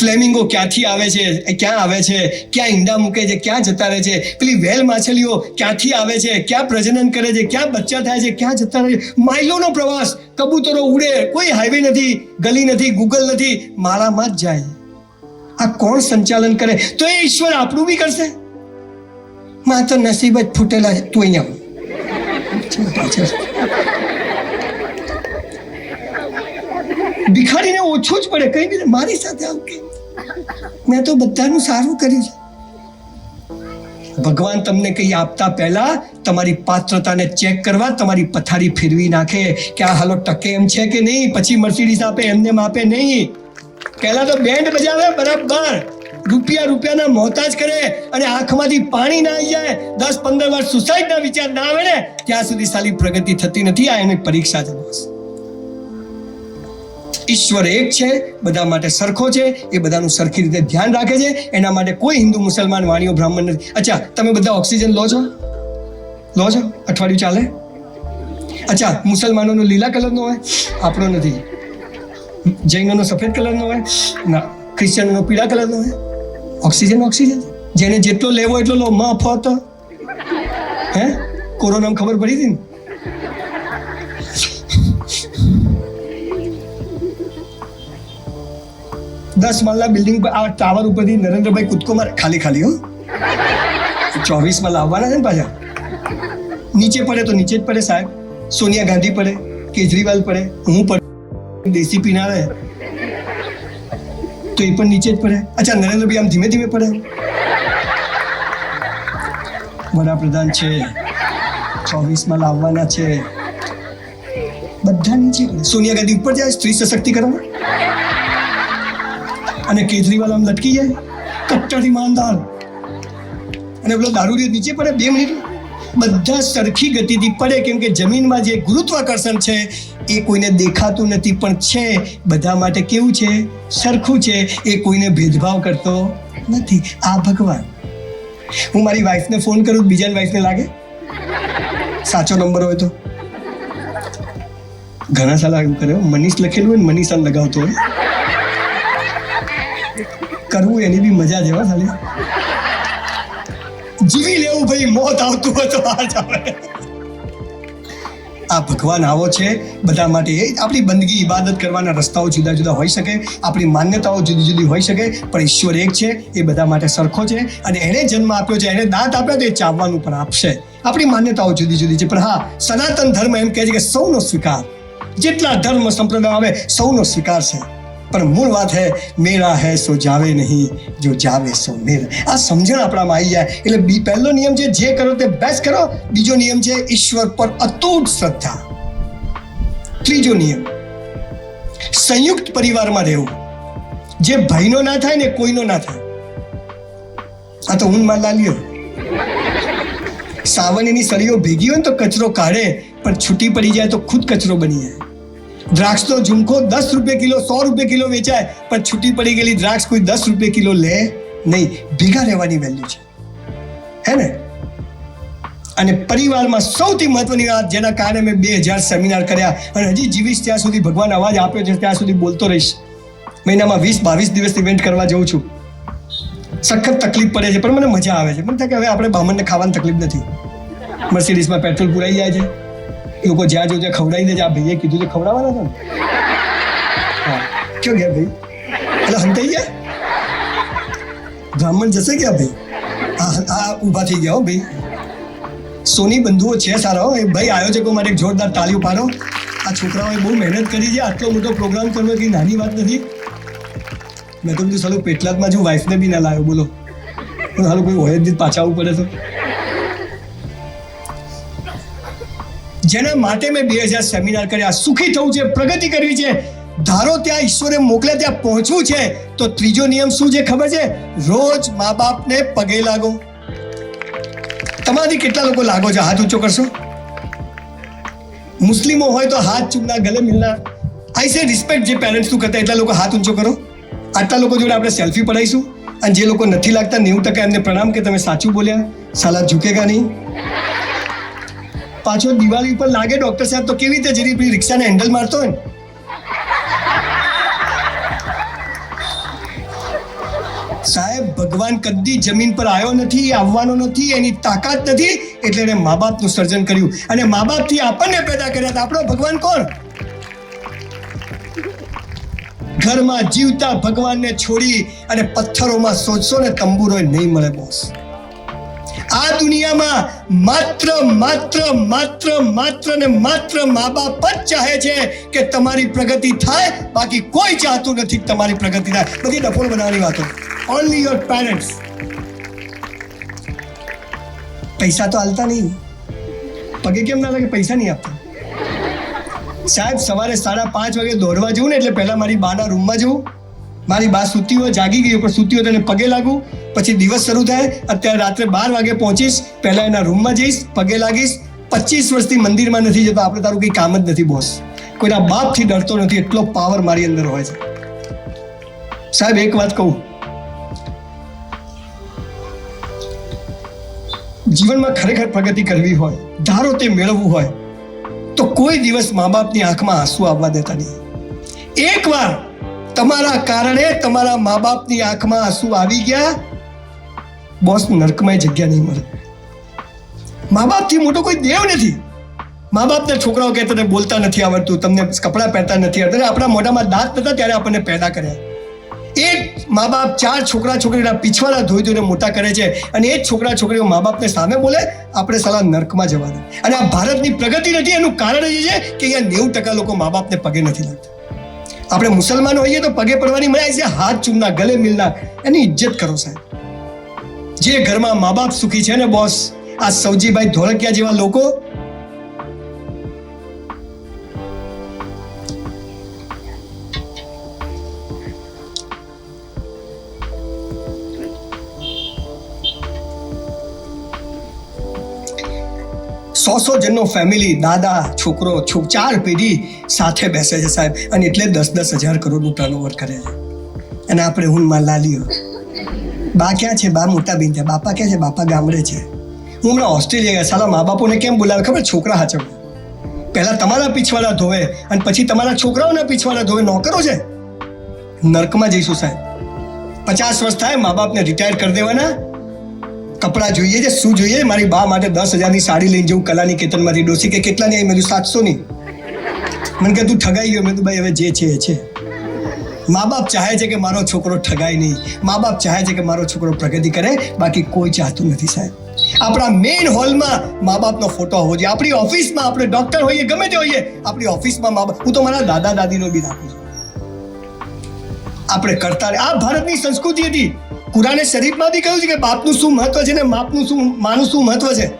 Flamingo ક્યાંથી આવે છે ક્યાં આવે છે, ક્યાં ઈંડા મૂકે છે, ક્યાં જતા રહે છે, પેલી વેલ માછલીઓ ક્યાંથી આવે છે, ક્યાં પ્રજનન કરે છે, ક્યાં બચ્ચા થાય છે, ક્યાં જતા રહે છે? માઇલોનો પ્રવાસ, કબૂતરો ઉડે, કોઈ હાઈવે નથી, ગલી નથી ગૂગલ નથી, મારામાં જ જાય. આ કોણ સંચાલન કરે? તો એ ઈશ્વર આપણું બી કરશે. માં તો નસીબ જ ફૂટેલા તું અહીંયા. ભિખારીને ઓછું જ પડે, કઈ મારી સાથે આવું કે. મેં તો બધાનું સારું કર્યું છે. ભગવાન તમને કંઈ આપતા પહેલા તમારી પાત્રતાને ચેક કરવા, તમારી પથારી ફેરવી નાખે કે આ હાલો ટકે એમ છે કે નહીં, પછી મર્સિડીઝ આપે, એમને એમ આપે નહીં. પહેલા તો બેન્ડ બજાવે બરાબર. રૂપિયા રૂપિયાના મોહતાજ કરે અને આંખમાંથી પાણી ના આવી જાય. દસ પંદર વાર સુસાઇડના વિચાર ના આવે ત્યાં સુધી સાલી પ્રગતિ થતી નથી, આ એની પરીક્ષા બસ. ઈશ્વર એક છે, બધા માટે સરખો છે, એ બધાનું સરખી રીતે ધ્યાન રાખે છે. એના માટે કોઈ હિન્દુ, મુસલમાન, વાણીઓ, બ્રાહ્મણ નથી. અચ્છા, તમે બધા ઓક્સિજન લો છો? લો છો? અઠવાડિયું ચાલે? અચ્છા, મુસલમાનોનો લીલા કલરનો હોય? આપણો નથી. જૈનોનો સફેદ કલરનો હોય? ના. ક્રિશ્ચિયનોનો પીળા કલરનો હોય? Oxygen oxygen. જેને જેટલો લેવો એટલો લો. મફત હે? કોરોનામાં ખબર પડી હતી ને? દસ માળના બિલ્ડિંગ પર આ ટાવર ઉપરથી નરેન્દ્રભાઈ કૂદકો મારે ખાલી ખાલી, હો. ચોવીસ લાવવાના છે ને પાછા. નીચે પડે તો નીચે જ પડે સાહેબ. સોનિયા ગાંધી પડે, કેજરીવાલ પડે, હું પડે. દેશી પીનારે તો એ પણ નીચે જ પડે. અચ્છા, નરેન્દ્રભાઈ આમ ધીમે ધીમે પડે. વડાપ્રધાન છે. ચોવીસમાં લાવવાના છે. બધા નીચે સોનિયા ગાંધી ઉપર જાય, સ્ત્રી સશક્તિકરણ અને કેજરીવાલ આમ લટકી જાય. કટ્ટર ઈમાનદાર અને પેલો દારૂ નીચે પડે, બે મિનિટ. બધા સરખી ગતિથી પડે, કેમ કે જમીનમાં જે ગુરુત્વાકર્ષણ છે, એ કોઈને દેખાતું નથી, પણ છે. બધા માટે કેવું છે? સરખું છે. એ કોઈને ભેદભાવ કરતો નથી. આ ભગવાન. હું મારી વાઈફને ફોન કરું, બીજાની વાઈફને લાગે? સાચો નંબર હોય તો. ઘણા સાલા એવું કરે મનીષ લખેલું હોય ને મનીષા લગાવતો હોય. કરવું એની બી મજા જેવા ખાલી. જીવી લેવું ભાઈ, મોત આવતું હતો આ ભગવાન આવો છે બધા માટે. એ આપણી બંદગી ઇબાદત કરવાના રસ્તાઓ જુદા જુદા હોઈ શકે, આપણી માન્યતાઓ જુદી જુદી હોઈ શકે, પણ ઈશ્વર એક છે, એ બધા માટે સરખો છે અને એણે જન્મ આપ્યો છે, એણે દાંત આપ્યો તો એ ચાવવાનું પણ આપશે. આપણી માન્યતાઓ જુદી જુદી છે, પણ હા, સનાતન ધર્મ એમ કહે છે કે સૌનો સ્વીકાર. જેટલા ધર્મ સંપ્રદાય આવે, સૌનો સ્વીકાર છે. પણ મૂળ વાત હે, મેળા હે, સો જાવે નહીં, જો જાવે સો મેળ. આ સમજણ આપણામાં આવી જાય. એટલે બી પહેલો નિયમ છે, જે કરો તે બેસ્ટ કરો. બીજો નિયમ છે, ઈશ્વર પર અતૂટ શ્રદ્ધા. ત્રીજો નિયમ, સંયુક્ત પરિવારમાં રહેવું. જે ભાઈનો ના થાય ને કોઈનો ના થાય. આ તો હું માં લાલ્યો સાવણીની સળીઓ ભેગી હોય ને તો કચરો કાઢે, પણ છૂટી પડી જાય તો ખુદ કચરો બની જાય. દ્રાક્ષનો ઝુમખો દસ રૂપિયા કિલો, સો રૂપિયા કિલો વેચાય, પણ છૂટી પડી ગયેલી દ્રાક્ષ કોઈ દસ રૂપિયા કિલો લે નહીં. ભેગા રહેવાની વેલ્યુ છે. હે ને? અને પરિવારમાં સૌથી મહત્વની વાત જેના કારણે મેં બે હજાર સેમિનાર કર્યા અને હજી જીવીશ ત્યાં સુધી ભગવાન અવાજ આપ્યો છે, ત્યાં સુધી બોલતો રહીશ. મહિનામાં વીસ, બાવીસ દિવસ ઇવેન્ટ કરવા જઉં છું. સખત તકલીફ પડે છે, પણ મને મજા આવે છે. મને થાય કે હવે આપણે બામણને ખાવાની તકલીફ નથી. મર્સિડીઝમાં પેટ્રોલ પુરાઈ જાય છે. લોકો જ્યાં જો ત્યાં ખવડાવી દે છે આ ભાઈએ કીધું છે, ખવડાવવાના છે ને? હા. કયો ગયા ભાઈ? એટલે હંતાઈ ગયા? બ્રાહ્મણ જશે ક્યાં ભાઈ? આ ઊભા થઈ ગયા હો ભાઈ. સોની બંધુઓ છે સારા એ ભાઈ આવ્યો આયોજકો માટે એક જોરદાર તાલીઓ પાડો આ છોકરાઓએ બહુ મહેનત કરી છે. આટલો મોટો પ્રોગ્રામ કરવો એ કંઈ નાની વાત નથી. મેં તો બધું સારું પેટલાદમાં જો વાઈફને બી ના લાવ્યો બોલો. સાલું કોઈ હોય જ પાછા આવવું પડે તો. જેના માટે મેં બે હજાર સેમિનાર કર્યા. સુખી થવું છે, પ્રગતિ કરવી છે. ધારો ત્યાં ઈશ્વરે મોકલે ત્યાં પહોંચવું છે, તો ત્રીજો નિયમ શું છે ખબર છે? રોજ મા બાપને પગે લાગો. તમારાથી કેટલા લોકો લાગો છો? હાથ ઊંચો કરશો? મુસ્લિમો હોય તો હાથ ચૂમના ગલે મિલના. આઈ સે રિસ્પેક્ટ જે પેરેન્ટ્સ તું કરતા, એટલા લોકો હાથ ઊંચો કરો. આટલા લોકો જોડે આપણે સેલ્ફી પડાવીશું અને જે લોકો નથી લાગતા, નેવું ટકા એમને પ્રણામ કે તમે સાચું બોલ્યા. સાલા ઝૂકેગા નહીં. પાછો દિવાળી ઉપર લાગે ડોક્ટર સાહેબ તો કેવી રીતે જેની પેલી રિક્ષાને હેન્ડલ મારતો હોય ને? સાહેબ, ભગવાન કદી જમીન પર આવ્યો નથી, આવવાનો નથી, એની તાકાત નથી, એટલે એને મા બાપનું સર્જન કર્યું. અને મા બાપથી આપણને પેદા કર્યા હતા. આપણો ભગવાન કોણ? ઘરમાં જીવતા ભગવાનને છોડી અને પથ્થરોમાં સોચશો ને તંબુરો નહીં મળે, બોસ. આ દુનિયામાં માત્ર માત્ર માત્ર માત્ર ને માત્ર મા બાપ જ ચાહે છે કે તમારી પ્રગતિ થાય, બાકી કોઈ ચાહતું નથી તમારી પ્રગતિ થાય. બધી ડફોડ બનાવવાની વાતો. ઓનલી યોર પેરેન્ટ્સ પૈસા તો હાલતા નહીં. પગે કેમ ના લાગે? પૈસા નહીં આપતા. સાહેબ, સવારે સાડા પાંચ વાગે દોડવા જવું ને એટલે પહેલા મારી બાના રૂમમાં જવું. મારી બા સૂતી હોય જાગી ગઈ પણ સૂતી હોય તેને પગે લાગુ. પછી દિવસ શરૂ થાય, અત્યારે રાત્રે બાર વાગે પહોંચીશ, પહેલા એના રૂમમાં જઈશ, પગે લાગીશ. પચીસ વર્ષથી મંદિરમાં નથી જતો, આપણે તારું કંઈ કામ જ નથી, બોસ. કોઈના બાપથી ડરતો નથી, એટલો પાવર મારી અંદર હોય છે. સાહેબ, એક વાત કહું. જીવનમાં ખરેખર પ્રગતિ કરવી હોય, ધારો તે મેળવવું હોય, તો કોઈ દિવસ મા બાપની આંખમાં આંસુ આવવા દેતા નહીં. એકવાર તમારા કારણે તમારા મા બાપની આંખમાં આંસુ આવી ગયા. બોસ નરકમાં જગ્યા નહીં મળે. મા બાપથી મોટો કોઈ દેવ નથી. મા બાપના છોકરાઓ કે તને બોલતા નથી આવડતું, તમને કપડાં પહેરતા નથી આવડતું. આપણા મોઢામાં દાંત નતા ત્યારે આપણને પેદા કર્યા. એ મા બાપ ચાર છોકરા છોકરીના પીછવાના ધોઈ ધોઈને મોટા કરે છે અને એ જ છોકરા છોકરીઓ મા બાપને સામે બોલે, આપણે સાલા નર્કમાં જવાના. અને આ ભારતની પ્રગતિ નથી, એનું કારણ એ છે કે અહીંયા નેવું ટકા લોકો મા બાપને પગે નથી લાગતા. આપણે મુસલમાન હોઈએ તો પગે પડવાની મજા છે, હાથ ચૂમના ગલે મિલના. એની ઇજ્જત કરો સાહેબ. જે ઘરમાં મા બાપ સુખી છે ને બોસ આ સૌજીભાઈ ધોળકિયા જેવા લોકો સો સો જણનો ફેમિલી દાદા, છોકરો છોક ચાર પેઢી સાથે બેસે છે સાહેબ. અને એટલે દસ દસ હજાર કરોડનું ટર્નઓવર કરે છે. અને આપણે ઊનમાં લાલીઓ. બા ક્યાં છે? બા મોટા બેન છે. બાપા ક્યાં છે? બાપા ગામડે છે. હું હમણાં ઓસ્ટ્રેલિયા ગયા. સાલા મા બાપોને કેમ બોલાવે? ખબર? છોકરા હાચવે પહેલાં તમારા પીછવાડા ધોવે અને પછી તમારા છોકરાઓના પીછવાડા ધોવે. નોકરો છે. નર્કમાં જઈશું સાહેબ. પચાસ વર્ષ થાય મા બાપને રિટાયર કરી દેવાના. કપડાં જોઈએ છે, શું જોઈએ? મારી બા માટે દસ હજારની સાડી લઈને જવું કલાની કેતનમાંથી ડોસી કે કેટલાની આવી? મેં સાતસોની. સાતસો મને કે તું ઠગાઈ ગયો. મેં ભાઈ, હવે જે છે, એ છે. મા બાપ ચાહે છે કે મારો છોકરો ઠગાય નહીં. મા બાપ ચાહે છે કે મારો છોકરો પ્રગતિ કરે. બાકી કોઈ ચાહતું નથી, સાહેબ. આપણા મેઇન હોલમાં મા બાપનો ફોટો હોવો જોઈએ. આપણી ઓફિસમાં આપણે ડોક્ટર હોઈએ, ગમે તે હોઈએ, આપણી ઓફિસમાં મા બાપ હું તો મારા દાદા દાદીનો બી રાખું છું. આપણે કરતા રહે- આ ભારતની સંસ્કૃતિ હતી. કુરાને શરીફમાં બી કહ્યું છે કે બાપનું શું મહત્વ છે ને માપનું શું, માનું શું મહત્વ છે?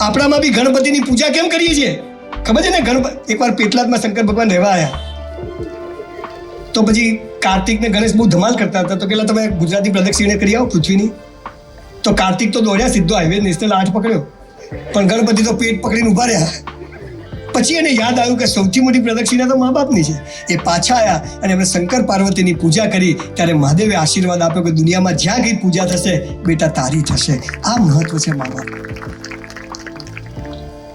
આપણામાં બી ગણપતિની પૂજા કેમ કરીએ છીએ? ખબર છે ને ગણપતિ એકવાર પેટલાદમાં શંકર ભગવાન રહેવા આવ્યા. તો પછી કાર્તિક ને ગણેશ બહુ ધમાલ કરતા હતા. તો પેલા તમે ગુજરાતી પ્રદક્ષિણે કરી આવો પૃથ્વીની. તો કાર્તિક તો દોડ્યા, સીધો હાઈવે નેશનલ આઠ પકડ્યો. પણ ગણપતિ તો પેટ પકડીને ઊભા રહ્યા. પછી એને યાદ આવ્યું કે સૌથી મોટી પ્રદક્ષિણા તો મા બાપની છે. એ પાછા આવ્યા અને એમણે શંકર પાર્વતીની પૂજા કરી. ત્યારે મહાદેવે આશીર્વાદ આપ્યો કે દુનિયામાં જ્યાં કઈ પૂજા થશે, બેટા તારી થશે. આ મહત્વ છે મા બાપ